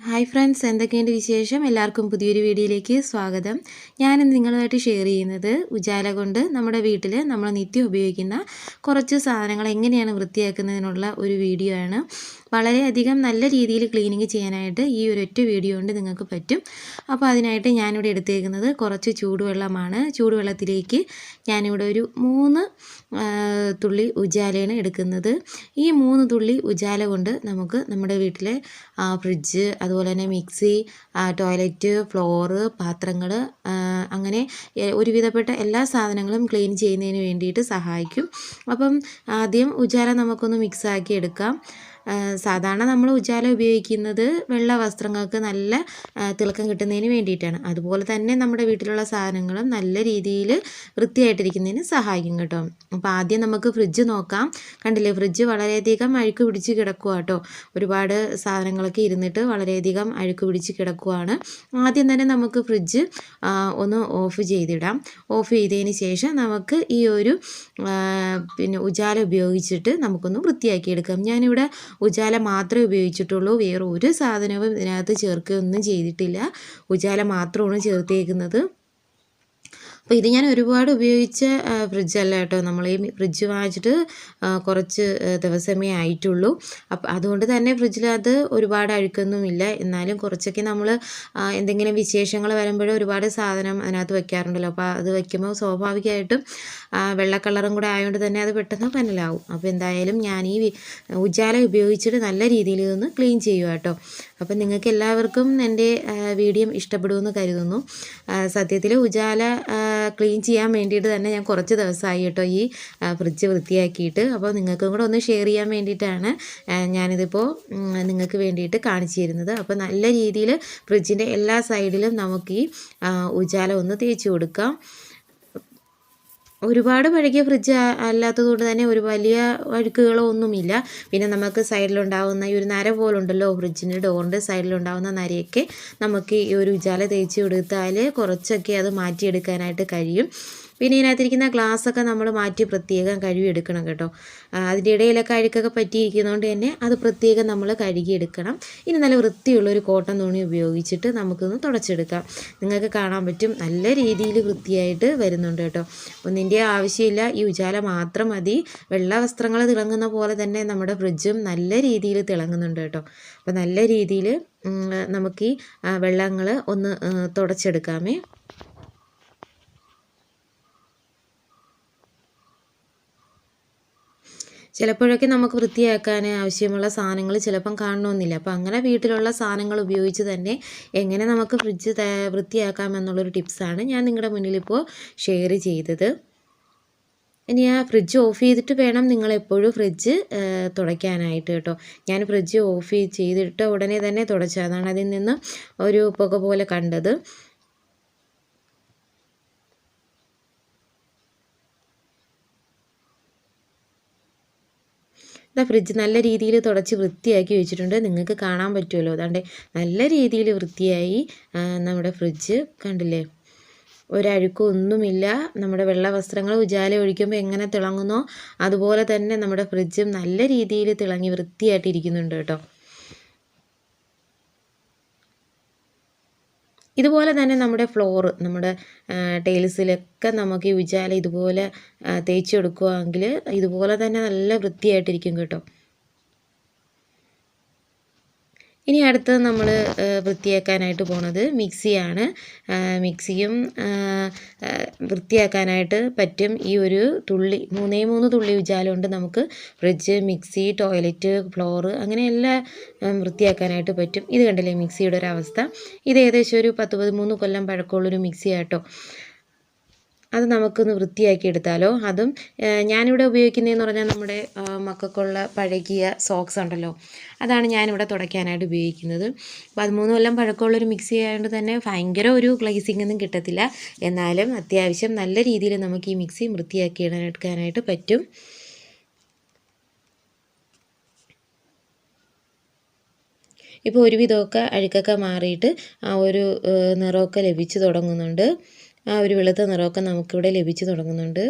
Hi friends എന്തൊക്കെയുണ്ട് വിശേഷം? എല്ലാവർക്കും പുതിയൊരു വീഡിയോയിലേക്ക് സ്വാഗതം. ഞാനിന്ന് നിങ്ങളുമായിട്ട് ഷെയർ ചെയ്യുന്നത് ഉജാല കൊണ്ട് നമ്മുടെ വീട്ടിൽ നമ്മൾ നിത്യം ഉപയോഗിക്കുന്ന കുറച്ച് സാധനങ്ങൾ എങ്ങനെയാണ് വൃത്തിയാക്കുന്നതിനുള്ള ഒരു വീഡിയോ ആണ്. വളരെയധികം നല്ല രീതിയിൽ ക്ലീനിങ് ചെയ്യാനായിട്ട് ഈ ഒരൊറ്റ വീഡിയോ കൊണ്ട് നിങ്ങൾക്ക് പറ്റും. അപ്പോൾ അതിനായിട്ട് ഞാനിവിടെ എടുത്തേക്കുന്നത് കുറച്ച് ചൂടുവെള്ളമാണ്. ചൂടുവെള്ളത്തിലേക്ക് ഞാനിവിടെ ഒരു മൂന്ന് തുള്ളി ഉജാലയാണ് എടുക്കുന്നത്. ഈ മൂന്ന് തുള്ളി ഉജാല കൊണ്ട് നമുക്ക് നമ്മുടെ വീട്ടിലെ ഫ്രിഡ്ജ് അതുപോലെ തന്നെ മിക്സി ടോയ്ലറ്റ് ഫ്ലോറ് പാത്രങ്ങൾ അങ്ങനെ ഒരുവിധപ്പെട്ട എല്ലാ സാധനങ്ങളും ക്ലീൻ ചെയ്യുന്നതിന് വേണ്ടിയിട്ട് സഹായിക്കും. അപ്പം ആദ്യം ഉജാല നമുക്കൊന്ന് മിക്സാക്കി എടുക്കാം. സാധാരണ നമ്മൾ ഉജാല ഉപയോഗിക്കുന്നത് വെള്ള വസ്ത്രങ്ങൾക്ക് നല്ല തിളക്കം കിട്ടുന്നതിന് വേണ്ടിയിട്ടാണ്. അതുപോലെ തന്നെ നമ്മുടെ വീട്ടിലുള്ള സാധനങ്ങളും നല്ല രീതിയിൽ വൃത്തിയായിട്ടിരിക്കുന്നതിന് സഹായിക്കും കേട്ടോ. അപ്പോൾ ആദ്യം നമുക്ക് ഫ്രിഡ്ജ് നോക്കാം. കണ്ടില്ലേ ഫ്രിഡ്ജ് വളരെയധികം അഴുക്ക് പിടിച്ച് കിടക്കുക കേട്ടോ. ഒരുപാട് സാധനങ്ങളൊക്കെ ഇരുന്നിട്ട് വളരെയധികം അഴുക്ക് പിടിച്ച് കിടക്കുകയാണ് ആദ്യം തന്നെ നമുക്ക് ഫ്രിഡ്ജ് ഒന്ന് ഓഫ് ചെയ്തിടാം. ഓഫ് ചെയ്തതിന് ശേഷം നമുക്ക് ഈ ഒരു പിന്നെ ഉജാല ഉപയോഗിച്ചിട്ട് നമുക്കൊന്ന് വൃത്തിയാക്കിയെടുക്കാം. ഞാനിവിടെ ഉജാല മാത്രമേ ഉപയോഗിച്ചിട്ടുള്ളൂ. വേറെ ഒരു സാധനവും ഇതിനകത്ത് ചേർക്കുകയൊന്നും ചെയ്തിട്ടില്ല. ഉജാല മാത്രമാണ് ചേർത്തേക്കുന്നത്. അപ്പോൾ ഇത് ഞാൻ ഒരുപാട് ഉപയോഗിച്ച ഫ്രിഡ്ജല്ല കേട്ടോ. നമ്മൾ ഈ ഫ്രിഡ്ജ് വാങ്ങിച്ചിട്ട് കുറച്ച് ദിവസമേ ആയിട്ടുള്ളൂ. അപ്പം അതുകൊണ്ട് തന്നെ ഫ്രിഡ്ജിലത് ഒരുപാട് അഴുക്കൊന്നുമില്ല. എന്നാലും കുറച്ചൊക്കെ നമ്മൾ എന്തെങ്കിലും വിശേഷങ്ങൾ വരുമ്പോഴും ഒരുപാട് സാധനം അതിനകത്ത് വെക്കാറുണ്ടല്ലോ. അപ്പോൾ അത് വയ്ക്കുമ്പോൾ സ്വാഭാവികമായിട്ടും വെള്ളക്കളറും കൂടെ ആയതുകൊണ്ട് തന്നെ അത് പെട്ടെന്ന് പനലാവും അപ്പോൾ എന്തായാലും ഞാൻ ഈ ഉജാല ഉപയോഗിച്ചിട്ട് നല്ല രീതിയിൽ ഒന്ന് ക്ലീൻ ചെയ്യുക കേട്ടോ. അപ്പം നിങ്ങൾക്ക് എല്ലാവർക്കും എന്റെ വീഡിയോ ഇഷ്ടപ്പെടുമെന്ന് കരുതുന്നു. സത്യത്തിൽ ഉജാല ക്ലീൻ ചെയ്യാൻ വേണ്ടിയിട്ട് തന്നെ ഞാൻ കുറച്ച് ദിവസമായി കേട്ടോ ഈ ഫ്രിഡ്ജ് വൃത്തിയാക്കിയിട്ട്. അപ്പോൾ നിങ്ങൾക്കും കൂടെ ഒന്ന് ഷെയർ ചെയ്യാൻ വേണ്ടിയിട്ടാണ് ഞാനിതിപ്പോൾ നിങ്ങൾക്ക് വേണ്ടിയിട്ട് കാണിച്ചു തരുന്നത് അപ്പോൾ നല്ല രീതിയിൽ ഫ്രിഡ്ജിന്റെ എല്ലാ സൈഡിലും നമുക്ക് ഈ ഉജാല ഒന്ന് തേച്ച് കൊടുക്കാം. ഒരുപാട് പഴകിയ ഫ്രിഡ്ജ് അല്ലാത്തതുകൊണ്ട് തന്നെ ഒരു വലിയ അഴുക്കുകളോ ഒന്നുമില്ല. പിന്നെ നമുക്ക് സൈഡിലുണ്ടാവുന്ന ഈ ഒരു നര പോലുണ്ടല്ലോ ഫ്രിഡ്ജിന്റെ ഡോറിന്റെ സൈഡിലുണ്ടാവുന്ന നരയൊക്കെ നമുക്ക് ഈ ഒരു ഉജാല തേച്ച് കൊടുത്താൽ കുറച്ചൊക്കെ അത് മാറ്റിയെടുക്കാനായിട്ട് കഴിയും. പിന്നെ ഇതിനകത്തിരിക്കുന്ന ഗ്ലാസ്സൊക്കെ നമ്മൾ മാറ്റി പ്രത്യേകം കഴുകിയെടുക്കണം കേട്ടോ. അതിന്റെ ഇടയിലൊക്കെ അഴുക്കൊക്കെ പറ്റിയിരിക്കുന്നതുകൊണ്ട് തന്നെ അത് പ്രത്യേകം നമ്മൾ കഴുകിയെടുക്കണം. ഇനി നല്ല വൃത്തിയുള്ള ഒരു കോട്ടൺ തുണി ഉപയോഗിച്ചിട്ട് നമുക്കൊന്ന് തുടച്ചെടുക്കാം. നിങ്ങൾക്ക് കാണാൻ പറ്റും നല്ല രീതിയിൽ വൃത്തിയായിട്ട് വരുന്നുണ്ട് കേട്ടോ. ഒന്നിന്റെ ആവശ്യമില്ല ഈ ഉജാല മാത്രം മതി. വെള്ള വസ്ത്രങ്ങൾ തിളങ്ങുന്ന പോലെ തന്നെ നമ്മുടെ ഫ്രിഡ്ജും നല്ല രീതിയിൽ തിളങ്ങുന്നുണ്ട് കേട്ടോ. അപ്പോൾ നല്ല രീതിയിൽ നമുക്ക് ഈ വെള്ളങ്ങൾ ഒന്ന് തുടച്ചെടുക്കാമേ. ചിലപ്പോഴൊക്കെ നമുക്ക് വൃത്തിയാക്കാൻ ആവശ്യമുള്ള സാധനങ്ങൾ ചിലപ്പം കാണണമെന്നില്ല. അപ്പോൾ അങ്ങനെ വീട്ടിലുള്ള സാധനങ്ങൾ ഉപയോഗിച്ച് തന്നെ എങ്ങനെ നമുക്ക് ഫ്രിഡ്ജ് വൃത്തിയാക്കാമെന്നുള്ളൊരു ടിപ്സാണ് ഞാൻ നിങ്ങളുടെ മുന്നിലിപ്പോൾ ഷെയർ ചെയ്തത്. ഇനി ആ ഫ്രിഡ്ജ് ഓഫ് ചെയ്തിട്ട് വേണം നിങ്ങളെപ്പോഴും ഫ്രിഡ്ജ് തുടയ്ക്കാനായിട്ട് കേട്ടോ. ഞാൻ ഫ്രിഡ്ജ് ഓഫ് ചെയ്തിട്ട് ഉടനെ തന്നെ തുടച്ചതാണ് അതിൽ നിന്ന് ഒരു പുക പോലെ കണ്ടത്. ഫ്രിഡ്ജ് നല്ല രീതിയിൽ തുടച്ച് വൃത്തിയാക്കി വെച്ചിട്ടുണ്ട്. നിങ്ങൾക്ക് കാണാൻ പറ്റുമല്ലോ. അതാണ്ട് നല്ല രീതിയിൽ വൃത്തിയായി നമ്മുടെ ഫ്രിഡ്ജ് കണ്ടില്ലേ? ഒരഴുക്കൊന്നുമില്ല നമ്മുടെ വെള്ള വസ്ത്രങ്ങൾ ഉജാല ഒഴിക്കുമ്പോൾ എങ്ങനെ തിളങ്ങുന്നോ അതുപോലെ തന്നെ നമ്മുടെ ഫ്രിഡ്ജും നല്ല രീതിയിൽ തിളങ്ങി വൃത്തിയായിട്ടിരിക്കുന്നുണ്ട് കേട്ടോ. ഇതുപോലെ തന്നെ നമ്മുടെ ഫ്ലോറ് നമ്മുടെ ടൈൽസിലൊക്കെ നമുക്ക് ഈ ഉജാല ഇതുപോലെ തേച്ച് കൊടുക്കുകയാണെങ്കിൽ ഇതുപോലെ തന്നെ നല്ല വൃത്തിയായിട്ടിരിക്കും കേട്ടോ. ഇനി അടുത്തത് നമ്മൾ വൃത്തിയാക്കാനായിട്ട് പോണത് മിക്സിയാണ്. മിക്സിയും വൃത്തിയാക്കാനായിട്ട് പറ്റും ഈ ഒരു തുള്ളി മൂന്നേ മൂന്ന് തുള്ളി ഉജാല കൊണ്ട് നമുക്ക്. ഫ്രിഡ്ജ് മിക്സി ടോയ്ലറ്റ് ഫ്ലോറ് അങ്ങനെ എല്ലാം വൃത്തിയാക്കാനായിട്ട് പറ്റും. ഇത് കണ്ടില്ലേ മിക്സിയുടെ ഒരു അവസ്ഥ? ഇത് ഏകദേശം ഒരു പത്ത് പതിമൂന്ന് കൊല്ലം പഴക്കമുള്ളൊരു മിക്സി ആട്ടോ അത് നമുക്കൊന്ന് വൃത്തിയാക്കി എടുത്താലോ. അതും ഞാനിവിടെ ഉപയോഗിക്കുന്നതെന്ന് പറഞ്ഞാൽ നമ്മുടെ മക്കൾക്കുള്ള പഴകിയ സോക്സ് ഉണ്ടല്ലോ. അതാണ് ഞാനിവിടെ തുടയ്ക്കാനായിട്ട് ഉപയോഗിക്കുന്നത്. പതിമൂന്ന് കൊല്ലം പഴക്കമുള്ളൊരു മിക്സി ആയതുകൊണ്ട് തന്നെ ഭയങ്കര ഒരു ഗ്ലേസിംഗ് ഒന്നും കിട്ടത്തില്ല. എന്നാലും അത്യാവശ്യം നല്ല രീതിയിൽ നമുക്ക് ഈ മിക്സി വൃത്തിയാക്കി എടുക്കാനായിട്ട് പറ്റും. ഇപ്പോൾ ഒരുവിധമൊക്കെ അഴുക്കൊക്കെ മാറിയിട്ട് ആ ഒരു നിറമൊക്കെ ലഭിച്ചു തുടങ്ങുന്നുണ്ട്. ആ ഒരു വെളുത്ത നിറമൊക്കെ നമുക്കിവിടെ ലഭിച്ചു തുടങ്ങുന്നുണ്ട്.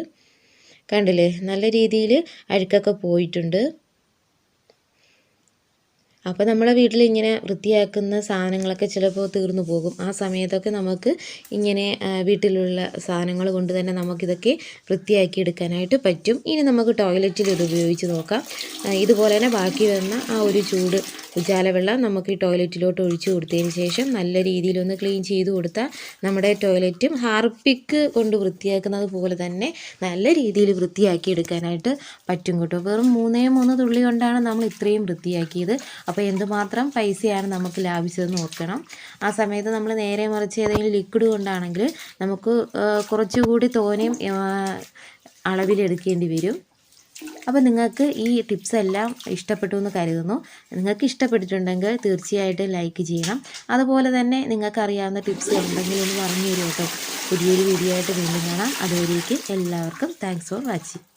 കണ്ടില്ലേ? നല്ല രീതിയിൽ അഴുക്കൊക്കെ പോയിട്ടുണ്ട്. അപ്പോൾ നമ്മളെ വീട്ടിൽ ഇങ്ങനെ വൃത്തിയാക്കുന്ന സാധനങ്ങളൊക്കെ ചിലപ്പോൾ തീർന്നു പോകും. ആ സമയത്തൊക്കെ നമുക്ക് ഇങ്ങനെ വീട്ടിലുള്ള സാധനങ്ങൾ കൊണ്ട് തന്നെ നമുക്കിതൊക്കെ വൃത്തിയാക്കി എടുക്കാനായിട്ട് പറ്റും. ഇനി നമുക്ക് ടോയ്ലറ്റിൽ ഇത് ഉപയോഗിച്ച് നോക്കാം. ഇതുപോലെ തന്നെ ബാക്കി വന്ന ആ ഒരു ചൂട് ഉജാല വെള്ളം നമുക്ക് ഈ ടോയ്ലറ്റിലോട്ട് ഒഴിച്ചു കൊടുത്തതിന് ശേഷം നല്ല രീതിയിലൊന്ന് ക്ലീൻ ചെയ്ത് കൊടുത്താൽ നമ്മുടെ ടോയ്ലറ്റും ഹാർപ്പിക്ക് കൊണ്ട് വൃത്തിയാക്കുന്നത് പോലെ തന്നെ നല്ല രീതിയിൽ വൃത്തിയാക്കി എടുക്കാനായിട്ട് പറ്റും കേട്ടോ. വെറും മൂന്നേ മൂന്ന് തുള്ളി കൊണ്ടാണ് നമ്മൾ ഇത്രയും വൃത്തിയാക്കിയത്. അപ്പോൾ എന്തുമാത്രം പൈസയാണ് നമുക്ക് ലാഭിച്ചതെന്ന് ഓർക്കണം. ആ സമയത്ത് നമ്മൾ നേരെ മറിച്ച് ഏതെങ്കിലും ലിക്വിഡ് കൊണ്ടാണെങ്കിൽ നമുക്ക് കുറച്ചുകൂടി തോനെയും അളവിലെടുക്കേണ്ടി വരും. അപ്പോൾ നിങ്ങൾക്ക് ഈ ടിപ്സ് എല്ലാം ഇഷ്ടപ്പെട്ടു എന്ന് കരുതുന്നു. നിങ്ങൾക്ക് ഇഷ്ടപ്പെട്ടിട്ടുണ്ടെങ്കിൽ തീർച്ചയായിട്ടും ലൈക്ക് ചെയ്യണം. അതുപോലെ തന്നെ നിങ്ങൾക്ക് അറിയാവുന്ന ടിപ്സ് ഉണ്ടെങ്കിൽ ഒന്ന് പറഞ്ഞു തരും കേട്ടോ? പുതിയൊരു വീഡിയോ ആയിട്ട് വീണ്ടും കാണാം. അതുവരേക്കും എല്ലാവർക്കും താങ്ക്സ് ഫോർ വാച്ചിങ്